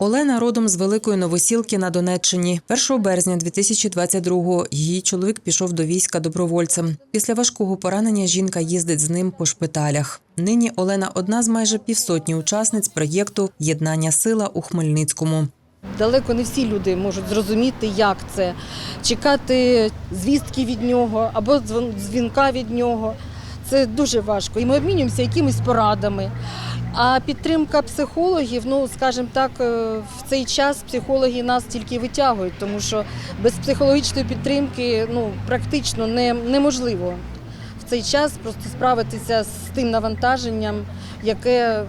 Олена родом з Великої Новосілки на Донеччині. 1 березня 2022-го її чоловік пішов до війська добровольцем. Після важкого поранення жінка їздить з ним по шпиталях. Нині Олена одна з майже півсотні учасниць проєкту Єднання сила у Хмельницькому. Далеко не всі люди можуть зрозуміти, як це чекати звістки від нього або дзвінка від нього. Це дуже важко. І ми обмінюємося якимись порадами. А підтримка психологів, ну скажімо так, е, в цей час психологи нас тільки витягують, тому що без психологічної підтримки ну, практично не, неможливо в цей час просто справитися з тим навантаженням, яке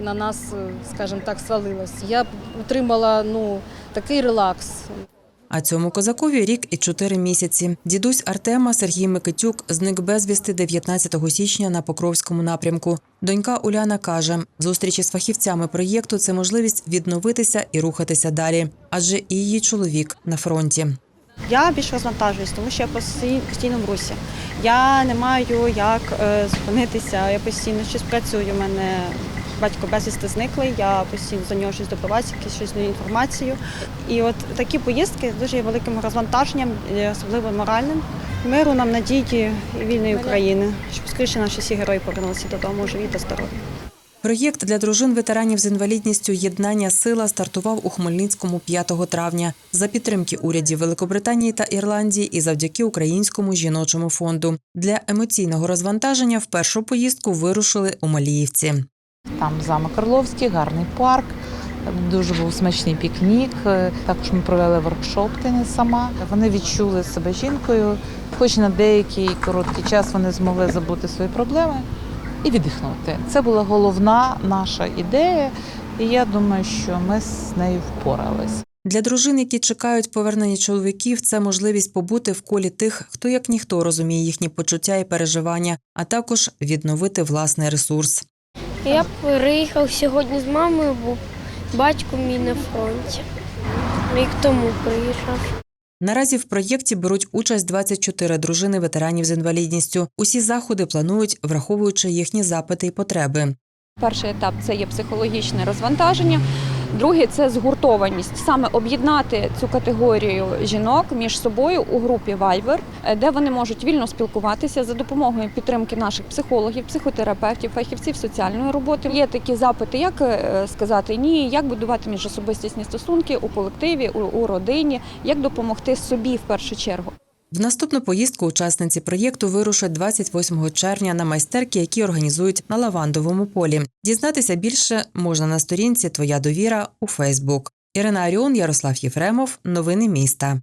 на нас, е, скажімо так, свалилось. Я отримала ну, такий релакс. А цьому козакові рік і чотири місяці. Дідусь Артема Сергій Микитюк зник безвісти 19 січня на Покровському напрямку. Донька Уляна каже, зустрічі з фахівцями проєкту це можливість відновитися і рухатися далі, адже і її чоловік на фронті. Я більш розвантажуюсь, тому що я постійно в русі. Я не маю як е, зупинитися, я постійно щось працюю. У мене батько безвісти зниклий, я постійно за нього щось добиваюся, якусь щось даю інформацію. І от такі поїздки дуже є великим розвантаженням, особливо моральним. Миру нам надії і вільної України, щоб скоріше наші всі герої повернулися додому живі та здорові. Проєкт для дружин ветеранів з інвалідністю Єднання сила стартував у Хмельницькому 5 травня за підтримки урядів Великобританії та Ірландії і завдяки Українському жіночому фонду. Для емоційного розвантаження в першу поїздку вирушили у Маліївці. Там замок Орловський, гарний парк. Дуже був смачний пікнік. Е, Також ми провели воркшоп «Ти не сама. Вони відчули себе жінкою. Хоч на деякий короткий час вони змогли забути свої проблеми і віддихнути. Це була головна наша ідея, і я думаю, що ми з нею впорались. Для дружин, які чекають повернення чоловіків, це можливість побути в колі тих, хто як ніхто розуміє їхні почуття і переживання, а також відновити власний ресурс. Я приїхав сьогодні з мамою, бо батько мій на фронті. Рік тому приїхав. Наразі в проєкті беруть участь 24 дружини ветеранів з інвалідністю. Усі заходи планують, враховуючи їхні запити і потреби. Перший етап це є психологічне розвантаження. Другий це згуртованість, саме об'єднати цю категорію жінок між собою у групі е, де вони можуть вільно спілкуватися за допомогою підтримки наших психологів, психотерапевтів, фахівців соціальної роботи. Є такі запити, як е, сказати ні, як будувати міжособистісні стосунки у колективі, у родині, як допомогти собі в першу чергу. В наступну поїздку учасниці проєкту вирушать 28 червня на майстерки, які організують на лавандовому полі. Дізнатися більше можна на сторінці Твоя довіра у Фейсбук. Ірина Аріон, Ярослав Єфремов. Новини міста.